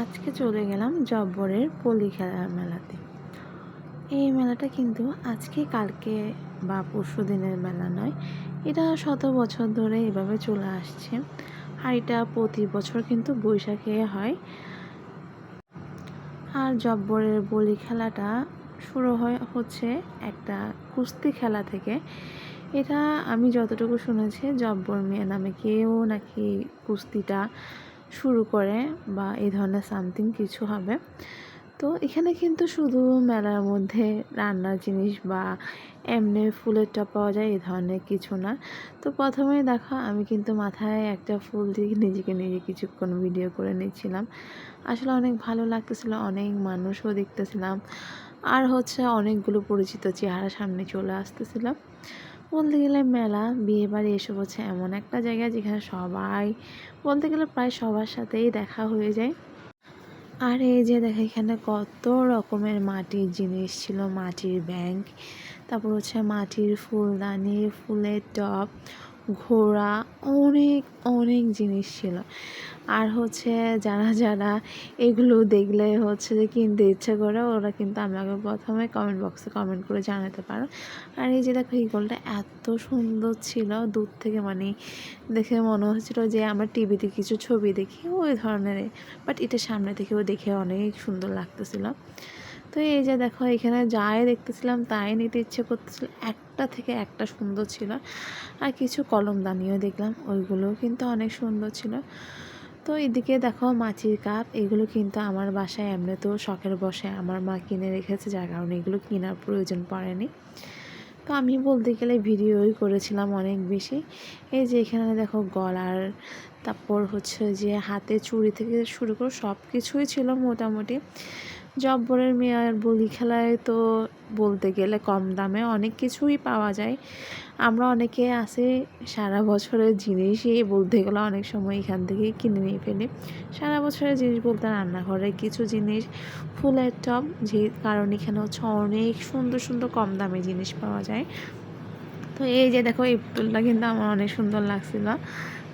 আজকে চলে গেলাম জব্বরের পলি খেলার মেলাতে। এই মেলাটা কিন্তু আজকে, কালকে বা পরশু দিনের মেলা নয়, এটা শত বছর ধরে এভাবে চলে আসছে আর এটা প্রতি বছর কিন্তু বৈশাখে হয়। আর জব্বরের বলি খেলাটা শুরু হয়, হচ্ছে একটা কুস্তি খেলা থেকে। এটা আমি যতটুকু শুনেছি, জব্বর মিয়া নামে কেউ নাকি কুস্তিটা শুরু করে বা এই ধরনের সামথিং কিছু হবে। তো এখানে কিন্তু শুধু মেলার মধ্যে রান্নার জিনিস বা এমনি ফুলের টপ পাওয়া যায়, এই ধরনের কিছু না। তো প্রথমেই দেখা, আমি কিন্তু মাথায় একটা ফুল দিয়ে নিজেকে নিজে কিছুক্ষণ ভিডিও করে নিচ্ছিলাম। আসলে অনেক ভালো লাগতেছিল, অনেক মানুষও দেখতেছিলাম। আর হচ্ছে অনেকগুলো পরিচিত চেহারা সামনে চলে আসতেছিলাম। বলতে গেলে মেলা বিয়ে বাড়ি এসব হচ্ছে এমন একটা জায়গা যেখানে সবাই, বলতে গেলে প্রায় সবার সাথেই দেখা হয়ে যায়। আর এই যে দেখো, এখানে কত রকমের মাটির জিনিস ছিল, মাটির ব্যাংক, তারপর হচ্ছে মাটির ফুলদানি, ফুলের টপ ঘোড়া অনেক অনেক জিনিস ছিল। আর হচ্ছে যারা যারা এগুলো দেখলে হচ্ছে যে কিনতে ইচ্ছে করে, ওরা কিন্তু আমাকে প্রথমে কমেন্ট বক্সে কমেন্ট করে জানাতে পারো। আর এই যে দেখো, এই গোলটা এত সুন্দর ছিল। দূর থেকে মানে দেখে মনে হচ্ছিল যে আমরা টিভিতে কিছু ছবি দেখি, ওই ধরনের। বাট এটা সামনে থেকেও দেখে অনেক সুন্দর লাগতেছিল। তো এই যে দেখো, এখানে যাই দেখতেছিলাম, তাই নিতে ইচ্ছে করতেছিল। একটা থেকে একটা সুন্দর ছিল। আর কিছু কলমদানিও দেখলাম, ওইগুলোও কিন্তু অনেক সুন্দর ছিল। তো এদিকে দেখো, মাছির কাপ, এগুলো কিন্তু আমার বাসায় এমনিতেও শখের বসে আমার মা কিনে রেখেছে, যার কারণে এগুলো কেনার প্রয়োজন পড়েনি। তো আমি বলতে গেলে ভিডিওই করেছিলাম অনেক বেশি। এই যে এখানে দেখো গলার, তারপর হচ্ছে যে হাতে চুড়ি থেকে শুরু করে সব কিছুই ছিল মোটামুটি। জব্বরের মেয়ার বলি খেলায় তো বলতে গেলে কম দামে অনেক কিছুই পাওয়া যায়। আমরা অনেকে আসে সারা বছরের জিনিসই বলতে গেলে অনেক সময় এখান থেকেই কিনে নিয়ে ফেলি। সারা বছরের জিনিস বলতে রান্নাঘরে কিছু জিনিস, ফুলের টপ যে কারণ এখানে হচ্ছে অনেক সুন্দর সুন্দর কম দামে জিনিস পাওয়া যায়। তো এই যে দেখো, এই পুতুলটা কিন্তু আমার অনেক সুন্দর লাগছিল।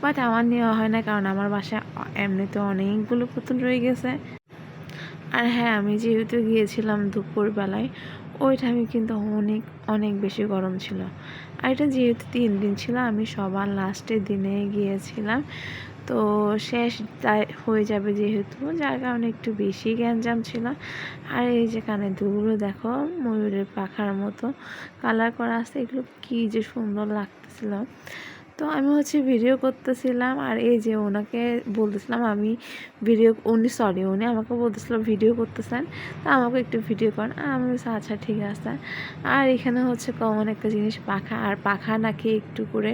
বাট আমার নেওয়া হয় না, কারণ আমার বাসায় এমনিতে অনেকগুলো পুতুল রয়ে গেছে। আর হ্যাঁ আমি যেহেতু গিয়েছিলাম দুপুরবেলায়, ওই টাইমে কিন্তু অনেক অনেক বেশি গরম ছিল। আর এটা যেহেতু তিন দিন ছিল, আমি সবার লাস্টের দিনে গিয়েছিলাম। তো শেষ হয়ে যাবে যেহেতু, যার কারণে একটু বেশি গ্যাঞ্জাম ছিল। আর এই যে কানে দুগুলো দেখো, ময়ূরের পাখার মতো কালার করা আছে, এগুলো কী যে সুন্দর লাগতেছিল। তো আমি হচ্ছে ভিডিও করতেছিলাম আর এই যে ওনাকে বলতেছিলাম আমি ভিডিও উনি সরি উনি আমাকে বলতেছিল ভিডিও করতেছেন। তো আমাকে একটু ভিডিও করেন। আমি বলছি আচ্ছা ঠিক আছে। আর এখানে হচ্ছে কমন একটা জিনিস, পাখা। আর পাখা নাকি একটু করে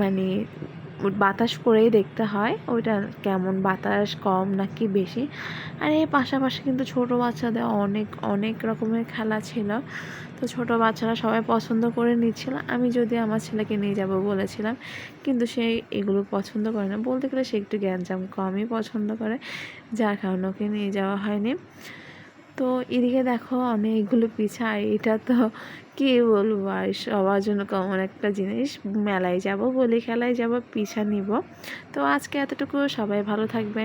মানে বাতাস করেই দেখতে হয়, ওইটা কেমন বাতাস কম নাকি বেশি। আর এই পাশাপাশি কিন্তু ছোট বাচ্চাদের অনেক অনেক রকমের খেলা ছিল। তো ছোট বাচ্চারা সবাই পছন্দ করে নিচ্ছিল। আমি যদি আমার ছেলেকে নিয়ে যাব বলেছিলাম, কিন্তু সে এগুলো পছন্দ করে না। বলতে গেলে সে একটু জ্ঞানজাম কমই পছন্দ করে, যার কারণে ওকে নিয়ে যাওয়া হয়নি। তো এদিকে দেখো আমি এগুলো পিছাই, এটা তো কী বলব আর সবার জন্য কমন একটা জিনিস। মেলায় যাব বলি খেলায় যাব, পিছা নিব। তো আজকে এতটুকু, সবাই ভালো থাকবেন।